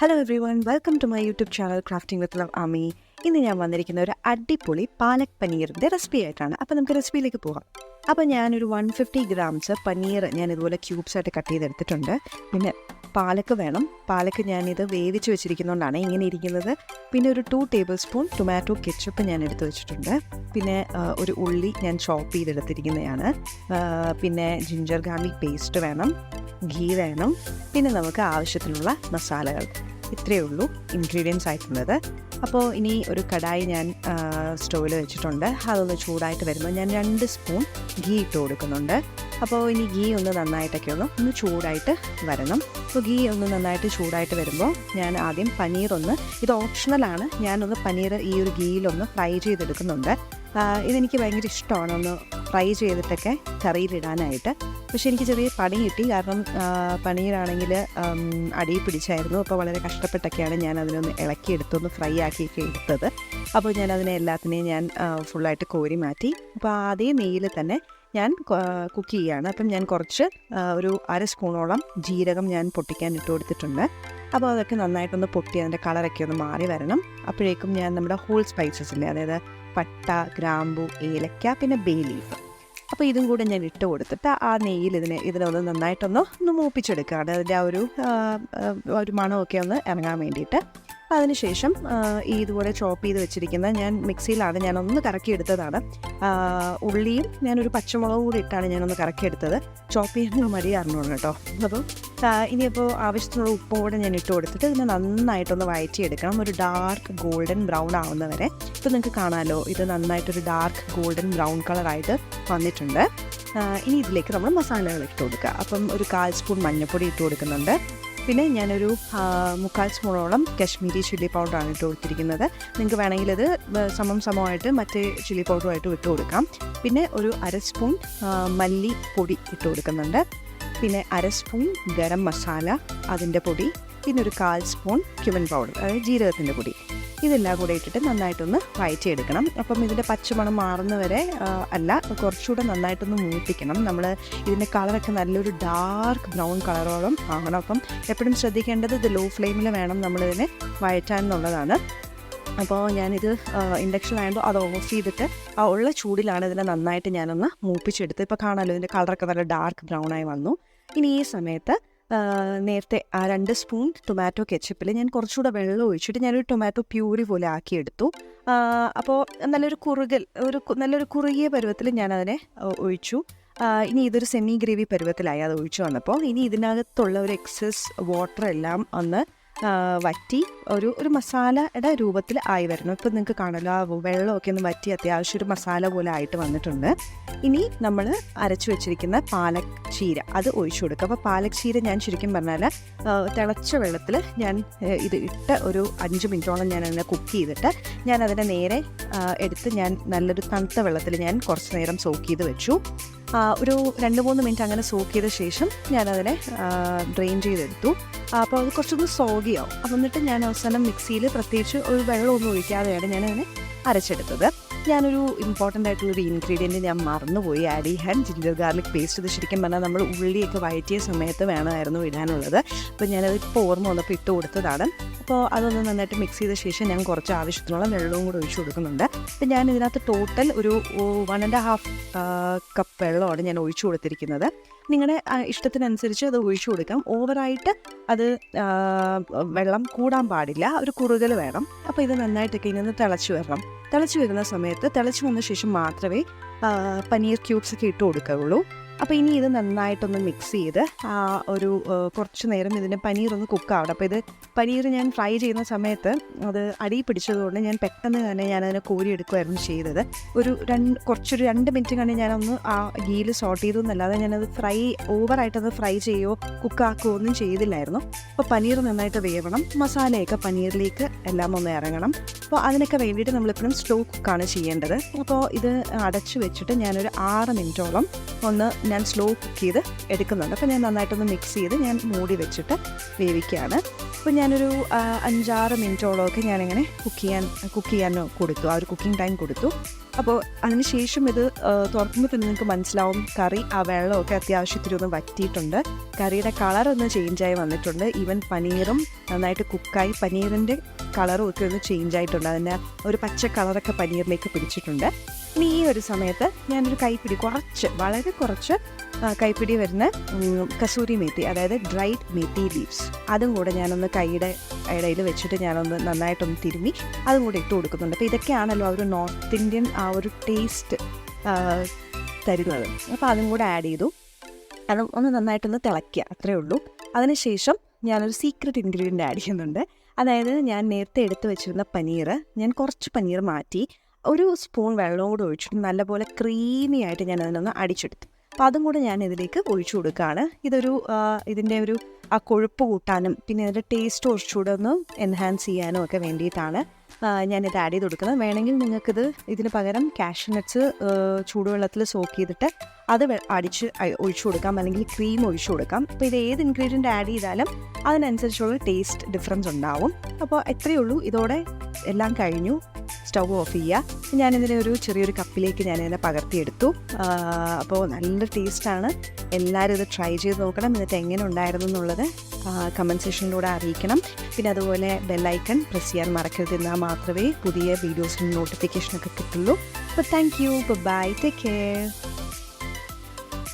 Hello every one welcome to my YouTube channel crafting with love Ami ഇന്ന് ഞാൻ വന്നിരിക്കുന്ന ഒരു അടിപൊളി പാലക് പനീറിന്റെ റെസിപ്പി ആയിട്ടാണ്. അപ്പോൾ നമുക്ക് റെസിപ്പിയിലേക്ക് പോകാം. അപ്പോൾ ഞാനൊരു വൺ ഫിഫ്റ്റി ഗ്രാംസ് പനീർ ഞാൻ ഇതുപോലെ ക്യൂബ്സ് ആയിട്ട് കട്ട് ചെയ്തെടുത്തിട്ടുണ്ട്. പിന്നെ പാലക്ക് വേണം. പാലക്ക് ഞാനിത് വേവിച്ച് വെച്ചിരിക്കുന്നതുകൊണ്ടാണ് ഇങ്ങനെ ഇരിക്കുന്നത്. പിന്നെ ഒരു two tablespoon tomato ketchup ഞാൻ എടുത്തു വെച്ചിട്ടുണ്ട്. പിന്നെ ഒരു ഉള്ളി ഞാൻ ചോപ്പ് ചെയ്തെടുത്തിരിക്കുന്നതാണ് പിന്നെ ജിഞ്ചർ ഗാർലിക് പേസ്റ്റ് വേണം. ഘീ വേണം. പിന്നെ നമുക്ക് ആവശ്യത്തിനുള്ള മസാലകൾ. ഇത്രയേ ഉള്ളൂ ഇൻഗ്രീഡിയൻസ് ആയിട്ടുള്ളത്. അപ്പോൾ ഇനി ഒരു കടായി ഞാൻ സ്റ്റോവിൽ വെച്ചിട്ടുണ്ട്. അതൊന്ന് ചൂടായിട്ട് വരുമ്പോൾ ഞാൻ രണ്ട് സ്പൂൺ ഘീ ഇട്ട് കൊടുക്കുന്നുണ്ട്. അപ്പോൾ ഇനി ഗീ ഒന്ന് നന്നായിട്ടൊക്കെ ഒന്ന് ഒന്ന് ചൂടായിട്ട് വരണം. അപ്പോൾ ഗീ ഒന്ന് നന്നായിട്ട് ചൂടായിട്ട് വരുമ്പോൾ ഞാൻ ആദ്യം പനീർ ഒന്ന് ഇത് ഓപ്ഷണലാണ് ഞാനൊന്ന് പനീർ ഈ ഒരു ഗീയിലൊന്ന് ഫ്രൈ ചെയ്തെടുക്കുന്നുണ്ട്. ഇതെനിക്ക് ഭയങ്കര ഇഷ്ടമാണ് ഒന്ന് ഫ്രൈ ചെയ്തിട്ടൊക്കെ കറിയിലിടാനായിട്ട്. പക്ഷെ എനിക്ക് ചെറിയ പണി കിട്ടി. കാരണം അടിയിൽ അടി പിടിച്ചായിരുന്നു. അപ്പോൾ വളരെ കഷ്ടപ്പെട്ടൊക്കെയാണ് ഞാൻ അതിനൊന്ന് ഇളക്കിയെടുത്തൊന്ന് ഫ്രൈ ആക്കിയൊക്കെ എടുത്തത്. അപ്പോൾ ഞാൻ അതിനെ എല്ലാത്തിനെയും ഞാൻ ഫുള്ളായിട്ട് കോരി മാറ്റി. അപ്പോൾ അതേ നെയ്യിൽ തന്നെ ഞാൻ കുക്ക് ചെയ്യുകയാണ് അപ്പം ഞാൻ കുറച്ച് ഒരു അര സ്പൂണോളം ജീരകം ഞാൻ പൊട്ടിക്കാൻ ഇട്ട് കൊടുത്തിട്ടുണ്ട്. അപ്പോൾ അതൊക്കെ നന്നായിട്ടൊന്ന് പൊട്ടി അതിന്റെ കളറൊക്കെ ഒന്ന് മാറി വരണം. അപ്പോഴേക്കും ഞാൻ നമ്മുടെ ഹോൾ സ്പൈസസ് ഇല്ലേ അതായത് പട്ട ഗ്രാമ്പു ഏലക്ക പിന്നെ ബേ ലീഫ് അപ്പോൾ ഇതും കൂടെ ഞാൻ ഇട്ട് കൊടുത്തിട്ട് ആ നെയ്യിൽ ഇതിനെ ഇതിനൊന്ന് നന്നായിട്ടൊന്ന് ഒന്ന് മൂപ്പിച്ചെടുക്കുകയാണ് അതിന്റെ ആ ഒരു ഒരു മണമൊക്കെ ഒന്ന് ഇറങ്ങാൻ വേണ്ടിയിട്ട്. അതിനുശേഷം ഈ ഇതുപോലെ ചോപ്പ് ചെയ്ത് വെച്ചിരിക്കുന്ന ഞാൻ മിക്സിയിലാണ് ഞാൻ ഒന്ന് കറക്കിയെടുത്തതാണ്. ഉള്ളിയും ഞാനൊരു പച്ചമുളകും കൂടി ഇട്ടാണ് ഞാനൊന്ന് കറക്കിയെടുത്തത്. ചോപ്പ് ചെയ്യുന്ന അറിഞ്ഞോളൂ കേട്ടോ. അപ്പം ഇനിയിപ്പോൾ ആവശ്യത്തിനുള്ള ഉപ്പും കൂടെ ഞാൻ ഇട്ട് കൊടുത്തിട്ട് ഇതിനെ നന്നായിട്ടൊന്ന് വയറ്റിയെടുക്കണം. ഒരു ഡാർക്ക് ഗോൾഡൻ ബ്രൗൺ ആവുന്നവരെ. ഇപ്പോൾ നിങ്ങൾക്ക് കാണാമല്ലോ ഇത് നന്നായിട്ടൊരു ഡാർക്ക് ഗോൾഡൻ ബ്രൗൺ കളറായിട്ട് വന്നിട്ടുണ്ട്. ഇനി ഇതിലേക്ക് നമ്മൾ മസാലകൾ ഇട്ട് കൊടുക്കുക. അപ്പം ഒരു കാൽ സ്പൂൺ മഞ്ഞൾപ്പൊടി ഇട്ട് കൊടുക്കുന്നുണ്ട്. പിന്നെ ഞാനൊരു മുക്കാൽ സ്പൂണോളം കശ്മീരി ചില്ലി പൗഡറാണ് ഇട്ട് കൊടുത്തിരിക്കുന്നത്. നിങ്ങൾക്ക് വേണമെങ്കിൽ അത് സമം സമമായിട്ട് മറ്റേ ചില്ലി പൗഡറുമായിട്ട് ഇട്ട് കൊടുക്കാം. പിന്നെ ഒരു അര സ്പൂൺ മല്ലി പൊടി ഇട്ട് കൊടുക്കുന്നുണ്ട്. പിന്നെ അര സ്പൂൺ ഗരം മസാല അതിന്റെ പൊടി. പിന്നെ ഒരു കാൽ സ്പൂൺ ക്യുമൻ പൗഡർ അതായത് ജീരകത്തിന്റെ പൊടി. ഇതെല്ലാം കൂടെ ഇട്ടിട്ട് നന്നായിട്ടൊന്ന് വഴറ്റിയെടുക്കണം അപ്പം ഇതിന്റെ പച്ചമണം മാറുന്നവരെ അല്ല കുറച്ചുകൂടെ നന്നായിട്ടൊന്ന് മൂപ്പിക്കണം. നമ്മൾ ഇതിന്റെ കളറൊക്കെ നല്ലൊരു ഡാർക്ക് ബ്രൗൺ കളറോളം ആകണം. അപ്പം എപ്പോഴും ശ്രദ്ധിക്കേണ്ടത് ഇത് ലോ ഫ്ലെയിമിൽ വേണം നമ്മളിതിനെ വഴറ്റാൻ എന്നുള്ളതാണ്. അപ്പോൾ ഞാനിത് ഇൻഡക്ഷൻ ആയതുകൊണ്ട് അത് ഓഫ് ചെയ്തിട്ട് ആ ഉള്ള ചൂടിലാണ് ഇതിനെ നന്നായിട്ട് ഞാനൊന്ന് മൂപ്പിച്ചെടുത്ത് ഇപ്പോൾ കാണാമല്ലോ ഇതിന്റെ കളറൊക്കെ നല്ല ഡാർക്ക് ബ്രൗൺ ആയി വന്നു. ഇനി ഈ സമയത്ത് നേരത്തെ ആ രണ്ട് സ്പൂൺ ടൊമാറ്റോ കെച്ചപ്പിൽ ഞാൻ കുറച്ചുകൂടെ വെള്ളം ഒഴിച്ചിട്ട് ഞാനൊരു ടൊമാറ്റോ പ്യൂരി പോലെ ആക്കിയെടുത്തു. അപ്പോൾ നല്ലൊരു കുറുകൽ ഒരു നല്ലൊരു കുറുകിയ പരുവത്തിൽ ഞാനതിനെ ഒഴിച്ചു. ഇനി ഇതൊരു സെമി ഗ്രേവി പരുവത്തിലായി അത് ഒഴിച്ചു വന്നപ്പോൾ ഇനി ഇതിനകത്തുള്ള ഒരു എക്സസ് വാട്ടർ എല്ലാം ഒന്ന് വറ്റി ഒരു ഒരു മസാലയുടെ രൂപത്തിൽ ആയി വരണം ഇപ്പം നിങ്ങൾക്ക് കാണല്ലോ ആ വെള്ളമൊക്കെ ഒന്ന് വറ്റി അത്യാവശ്യം ഒരു മസാല പോലെ ആയിട്ട് വന്നിട്ടുണ്ട്. ഇനി നമ്മൾ അരച്ചു വെച്ചിരിക്കുന്ന പാലക് ചീര അത് ഒഴിച്ചു കൊടുക്കുക. അപ്പോൾ പാലക് ചീര ഞാൻ ശരിക്കും പറഞ്ഞാൽ തിളച്ച വെള്ളത്തിൽ ഞാൻ ഇത് ഇട്ട് ഒരു അഞ്ച് മിനിറ്റോളം ഞാൻ അതിനെ കുക്ക് ചെയ്തിട്ട് ഞാൻ അതിനെ നേരെ എടുത്ത് ഞാൻ നല്ലൊരു തണുത്ത വെള്ളത്തിൽ ഞാൻ കുറച്ച് നേരം സോക്ക് ചെയ്ത് വെച്ചു. ഒരു രണ്ട് മൂന്ന് മിനിറ്റ് അങ്ങനെ സോക്ക് ചെയ്ത ശേഷം ഞാനതിനെ ഡ്രെയിൻ ചെയ്തെടുത്തു. അപ്പോൾ അത് കുറച്ചൊന്ന് സോഗിയാവും അപ്പം എന്നിട്ട് ഞാൻ അവസാനം മിക്സിയിൽ പ്രത്യേകിച്ച് ഒരു വെള്ളമൊന്നും ഒഴിക്കാതെയാണ് ഞാനതിനെ അരച്ചെടുത്തത്. ഞാനൊരു ഇമ്പോർട്ടന്റ് ആയിട്ടുള്ളൊരു ഇൻഗ്രീഡിയന്റ് ഞാൻ മറന്നുപോയി. ആഡ് ചെയ്യാൻ ജിഞ്ചർ ഗാർലിക് പേസ്റ്റ് ഇത് ശരിക്കും പറഞ്ഞാൽ നമ്മൾ ഉള്ളിയൊക്കെ വഴറ്റിയ സമയത്ത് വേണമായിരുന്നു ഇടാനുള്ളത്. അപ്പോൾ ഞാനത് ഇപ്പോൾ ഓർമ്മ വന്നപ്പോൾ ഇട്ട് കൊടുത്തതാണ്. അപ്പോൾ അതൊന്ന് നന്നായിട്ട് മിക്സ് ചെയ്ത ശേഷം ഞാൻ കുറച്ച് ആവശ്യത്തിനുള്ള വെള്ളവും കൂടെ ഒഴിച്ചു കൊടുക്കുന്നുണ്ട്. അപ്പം ഞാൻ ഇതിനകത്ത് ടോട്ടൽ ഒരു വൺ ആൻഡ് ഹാഫ് കപ്പ് വെള്ളമാണ് ഞാൻ ഒഴിച്ചു കൊടുത്തിരിക്കുന്നത്. നിങ്ങളുടെ ഇഷ്ടത്തിനനുസരിച്ച് അത് ഒഴിച്ചു കൊടുക്കാം. ഓവറായിട്ട് അത് വെള്ളം കൂടാൻ പാടില്ല. ഒരു കുറുകൽ വേണം. അപ്പോൾ ഇത് നന്നായിട്ടൊക്കെ ഇങ്ങനെ തിളച്ച് വരണം. തിളച്ച് വരുന്ന സമയത്ത് തിളച്ച് വന്ന ശേഷം മാത്രമേ പനീർ ക്യൂബ്സ് ഒക്കെ ഇട്ട് കൊടുക്കുകയുള്ളൂ. അപ്പോൾ ഇനി ഇത് നന്നായിട്ടൊന്ന് മിക്സ് ചെയ്ത് ആ ഒരു കുറച്ച് നേരം ഇതിന് പനീർ ഒന്ന് കുക്കാവണം അപ്പോൾ ഇത് പനീർ ഞാൻ ഫ്രൈ ചെയ്യുന്ന സമയത്ത് അത് അടി പിടിച്ചതുകൊണ്ട് ഞാൻ പെട്ടെന്ന് തന്നെ ഞാൻ അതിനെ കോരിയെടുക്കുമായിരുന്നു ചെയ്തത്. ഒരു രണ്ട് കുറച്ചൊരു രണ്ട് മിനിറ്റ് കണ്ട് ഞാനൊന്ന് ആ ഗീയിൽ സോട്ട് ചെയ്തു എന്നല്ലാതെ ഞാനത് ഫ്രൈ ഓവറായിട്ടത് ഫ്രൈ ചെയ്യുകയോ കുക്കാക്കുകയോ ഒന്നും ചെയ്തില്ലായിരുന്നു. അപ്പോൾ പനീർ നന്നായിട്ട് വേവണം. മസാലയൊക്കെ പനീറിലേക്ക് എല്ലാം ഒന്ന് ഇറങ്ങണം. അപ്പോൾ അതിനൊക്കെ വേണ്ടിയിട്ട് നമ്മളിപ്പോഴും സ്ലോ കുക്കാണ് ചെയ്യേണ്ടത്. അപ്പോൾ ഇത് അടച്ചു വെച്ചിട്ട് ഞാനൊരു ആറ് മിനിറ്റോളം ഒന്ന് ഞാൻ സ്ലോ കുക്ക് ചെയ്ത് എടുക്കുന്നുണ്ട്. അപ്പോൾ ഞാൻ നന്നായിട്ടൊന്ന് മിക്സ് ചെയ്ത് ഞാൻ മൂടി വെച്ചിട്ട് വേവിക്കുകയാണ്. അപ്പോൾ ഞാനൊരു അഞ്ചാറ് മിനിറ്റോളമൊക്കെ ഞാനിങ്ങനെ കുക്ക് ചെയ്യാൻ കുക്ക് ചെയ്യാൻ കൊടുത്തു. ആ ഒരു കുക്കിംഗ് ടൈം കൊടുത്തു. അപ്പോൾ അതിന് ശേഷം ഇത് തുറക്കുമ്പോൾ തന്നെ നിങ്ങൾക്ക് മനസ്സിലാവും കറി ആ വെള്ളമൊക്കെ അത്യാവശ്യത്തിന് ഒന്ന് വറ്റിയിട്ടുണ്ട്. കറിയുടെ കളർ ഒന്ന് ചേഞ്ചായി വന്നിട്ടുണ്ട്. ഈവൻ പനീറും നന്നായിട്ട് കുക്കായി പനീറിന്റെ കളറും ഒക്കെ ഒന്ന് ചേഞ്ച് ആയിട്ടുണ്ട്. അതിന്റെ ഒരു പച്ച കളറൊക്കെ പനീറിലേക്ക് പിടിച്ചിട്ടുണ്ട്. ഇനി ഈ ഒരു സമയത്ത് ഞാനൊരു കൈപ്പിടി കുറച്ച് വളരെ കുറച്ച് കൈപ്പിടി വരുന്ന കസൂരി മേത്തി അതായത് ഡ്രൈഡ് മേത്തി ലീവ്സ് അതും കൂടെ ഞാനൊന്ന് കൈയുടെ ഇടയിൽ വെച്ചിട്ട് ഞാനൊന്ന് നന്നായിട്ടൊന്ന് തിരുമ്മി അതും കൂടെ ഇട്ട് കൊടുക്കുന്നുണ്ട്. അപ്പോൾ ഇതൊക്കെയാണല്ലോ ആ ഒരു നോർത്ത് ഇന്ത്യൻ ആ ഒരു ടേസ്റ്റ് തരുന്നത്. അപ്പോൾ അതും കൂടെ ആഡ് ചെയ്തു. അത് ഒന്ന് നന്നായിട്ടൊന്ന് തിളയ്ക്കുക അത്രേ ഉള്ളൂ. അതിനുശേഷം ഞാനൊരു സീക്രട്ട് ഇൻഗ്രീഡിയന്റ് ആഡ് ചെയ്യുന്നുണ്ട്. അതായത് ഞാൻ നേരത്തെ എടുത്ത് വെച്ചിരുന്ന പനീർ ഞാൻ കുറച്ച് പനീർ മാറ്റി ഒരു സ്പൂൺ വെള്ളം കൂടെ ഒഴിച്ചിട്ട് നല്ലപോലെ ക്രീമി ആയിട്ട് ഞാൻ അതിനൊന്ന് അടിച്ചെടുത്തു. അപ്പോൾ അതും കൂടെ ഞാൻ ഇതിലേക്ക് ഒഴിച്ചു കൊടുക്കുകയാണ്. ഇതൊരു ഇതിന്റെ ഒരു ആ കൊഴുപ്പ് കൂട്ടാനും പിന്നെ ഇതിന്റെ ടേസ്റ്റ് കുറച്ചുകൂടെ ഒന്ന് എൻഹാൻസ് ചെയ്യാനും ഒക്കെ വേണ്ടിയിട്ടാണ് ഞാനിത് ആഡ് ചെയ്ത് കൊടുക്കുന്നത്. വേണമെങ്കിൽ നിങ്ങൾക്കിത് ഇതിന് പകരം കാഷ്യൂ നട്ട്സ് ചൂടുവെള്ളത്തിൽ സോക്ക് ചെയ്തിട്ട് അത് അടിച്ച് ഒഴിച്ചു കൊടുക്കാം. അല്ലെങ്കിൽ ക്രീം ഒഴിച്ചു കൊടുക്കാം. അപ്പോൾ ഇത് ഏത് ഇൻഗ്രീഡിയന്റ് ആഡ് ചെയ്താലും അതിനനുസരിച്ചുള്ള ടേസ്റ്റ് ഡിഫറൻസ് ഉണ്ടാവും. അപ്പോൾ എത്രയേ ഉള്ളൂ. ഇതോടെ എല്ലാം കഴിഞ്ഞു. സ്റ്റൗ ഓഫ് ചെയ്യുക. ഞാനിതിനെ ഒരു ചെറിയൊരു കപ്പിലേക്ക് ഞാനിതിനെ പകർത്തിയെടുത്തു. അപ്പോൾ നല്ല ടേസ്റ്റാണ്. എല്ലാവരും ഇത് ട്രൈ ചെയ്ത് നോക്കണം. എന്നിട്ട് എങ്ങനെ ഉണ്ടായിരുന്നു എന്നുള്ളത് കമന്റ് സെക്ഷനിലൂടെ അറിയിക്കണം. പിന്നെ അതുപോലെ ബെല്ലൈക്കൺ പ്രസ് ചെയ്യാൻ മറക്കരുത് എന്നാൽ മാത്രമേ പുതിയ വീഡിയോസിന് നോട്ടിഫിക്കേഷനൊക്കെ കിട്ടുള്ളൂ. അപ്പോൾ thank you bye take care